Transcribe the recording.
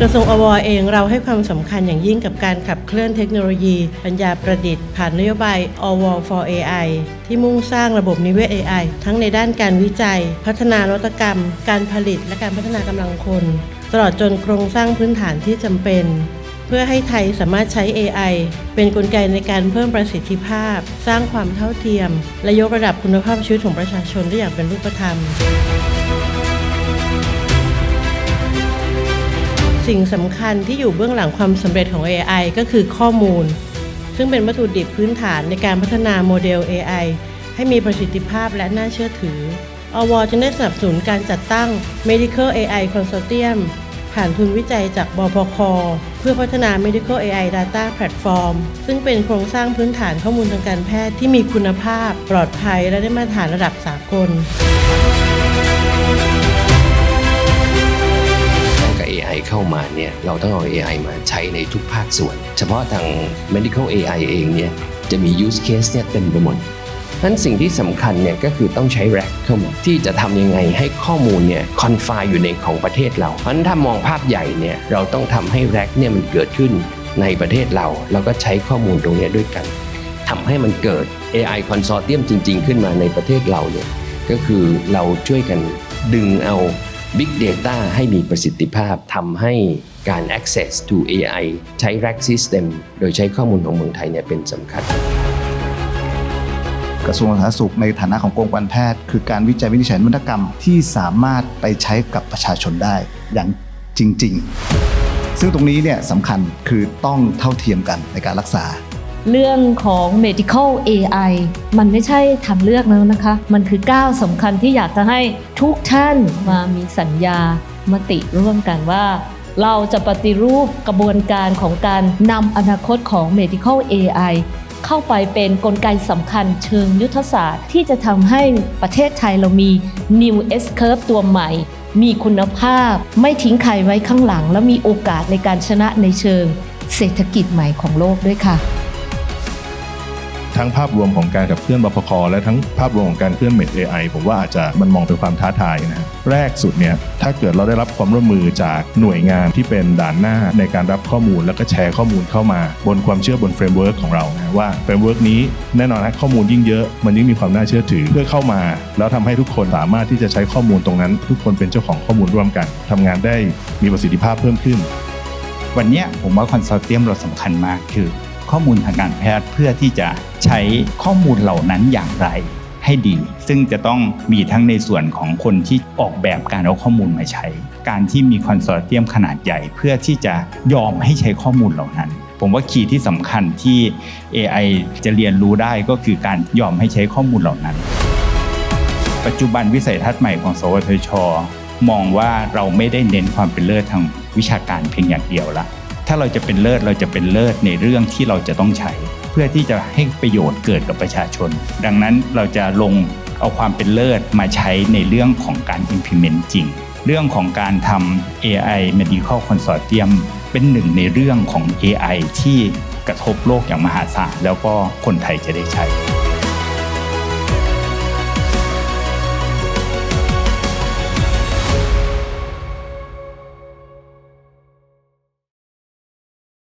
กระทรวงอวเองเราให้ความสำคัญอย่างยิ่งกับการขับเคลื่อนเทคโนโลยี ปัญญาประดิษฐ์ ผ่านนโยบายอว for AI ที่มุ่งสร้างระบบนิเวศ AI ทั้งในด้านการวิจัย พัฒนานวัตกรรม การผลิต และการพัฒนากำลังคน ตลอดจนโครงสร้างพื้นฐานที่จำเป็น เพื่อให้ไทยสามารถใช้ AI เป็นกลไกในการเพิ่มประสิทธิภาพ สร้างความเท่าเทียม และยกระดับคุณภาพชีวิตของประชาชนได้อย่างเป็นรูปธรรม สิ่งสำคัญที่อยู่เบื้องหลังความสำเร็จของ AI ก็คือข้อมูล ซึ่งเป็นวัตถุดิบพื้นฐานในการพัฒนาโมเดล AI ให้มีประสิทธิภาพและน่าเชื่อถือ อวจึงได้สนับสนุนการจัดตั้ง Medical AI Consortium ผ่านทุนวิจัยจากบพค เพื่อพัฒนา Medical AI Data Platform ซึ่งเป็นโครงสร้างพื้นฐานข้อมูลทางการแพทย์ที่มีคุณภาพ ปลอดภัยและได้มาตรฐานระดับสากล เข้ามาเนี่ยเราต้องเอา AI มาใช้ในทุกภาคส่วน เฉพาะทาง medical AI เองเนี่ยจะมี use case เนี่ยเต็มไปหมดนั้นสิ่งที่สำคัญเนี่ยก็คือต้องใช้ rack เข้ามาที่จะทำยังไงให้ข้อมูลเนี่ย confine อยู่ในของประเทศเรา เพราะฉะนั้นถ้ามองภาพใหญ่เนี่ยเราต้องทำให้ rack เนี่ยมันเกิดขึ้นในประเทศเรา แล้วก็ใช้ข้อมูลตรงนี้ด้วยกันทำให้มันเกิด AI consortium จริง ๆ ขึ้นมาในประเทศเราเนี่ยก็คือเราช่วยกันดึงเอา Big Data ให้มีประสิทธิภาพทำให้การ access to AI ใช้ rack system โดยใช้ข้อมูลของเมืองไทยเนี่ยเป็นสำคัญ กระทรวงสาธารณสุขในฐานะของกรมการแพทย์ คือการวิจัยวินิจฉัยนวัตกรรมที่สามารถไปใช้กับประชาชนได้อย่างจริง ๆ ซึ่งตรงนี้เนี่ยสำคัญคือต้องเท่าเทียมกันในการรักษา เรื่องของ medical AI มันไม่ใช่ทางเลือกแล้วนะคะ มันคือก้าวสำคัญที่อยากจะให้ทุกท่านมามีสัญญามติร่วมกันว่า เราจะปฏิรูปกระบวนการของการนำอนาคตของ medical AI เข้าไปเป็นนกลไกสำคัญเชิงยุทธศาสตร์ ที่จะทำให้ประเทศไทยเรามี new S curve ตัวใหม่มีคุณภาพไม่ทิ้งใครไว้ข้างหลัง และมีโอกาสในการชนะในเชิง เศรษฐกิจใหม่ของโลกด้วยค่ะ ทั้งภาพรวมของการขับเคลื่อนบพคและทั้งภาพรวมของการเคลื่อนเมด AI ผมว่าอาจจะมันมองเป็นความท้าทายนะแรกสุดเนี่ยถ้าเกิดเราได้รับความร่วมมือจากหน่วยงานที่เป็นด่านหน้าในการรับข้อมูลแล้วก็แชร์ข้อมูลเข้ามา บนความเชื่อบนเฟรมเวิร์กของเรานะว่าเฟรมเวิร์กนี้แน่นอนนะข้อมูลยิ่งเยอะมันยิ่งมีความน่าเชื่อถือเพื่อเข้ามา แล้วทำให้ทุกคนสามารถที่จะใช้ข้อมูลตรงนั้น ทุกคนเป็นเจ้าของข้อมูลร่วมกันทำงานได้มีประสิทธิภาพเพิ่มขึ้น วันนี้ผมว่าคอนโซลเทียมเราสำคัญมากคือ ข้อมูลทางการแพทย์เพื่อที่จะใช้ข้อมูลเหล่านั้นอย่างไรให้ดี ซึ่งจะต้องมีทั้งในส่วนของคนที่ออกแบบการเอาข้อมูลมาใช้ การที่มีคอนโซลเทียมขนาดใหญ่ เพื่อที่จะยอมให้ใช้ข้อมูลเหล่านั้น ผมว่าคีย์ที่สำคัญที่ AI จะเรียนรู้ได้ก็คือการยอมให้ใช้ข้อมูลเหล่านั้น ปัจจุบันวิสัยทัศน์ใหม่ของ สวทช มองว่าเราไม่ได้เน้นความเป็นเลิศทางวิชาการเพียงอย่างเดียวละ ถ้าเราจะเป็นเลิศเราจะเป็นเลิศในเรื่องที่เราจะต้องใช้ เพื่อที่จะให้ประโยชน์เกิดกับประชาชน ดังนั้นเราจะลงเอาความเป็นเลิศมาใช้ในเรื่องของการ implement จริง เรื่องของการทำ AI Medical Consortium เป็นหนึ่งในเรื่องของ AI ที่กระทบโลกอย่างมหาศาลแล้วก็คนไทยจะได้ใช้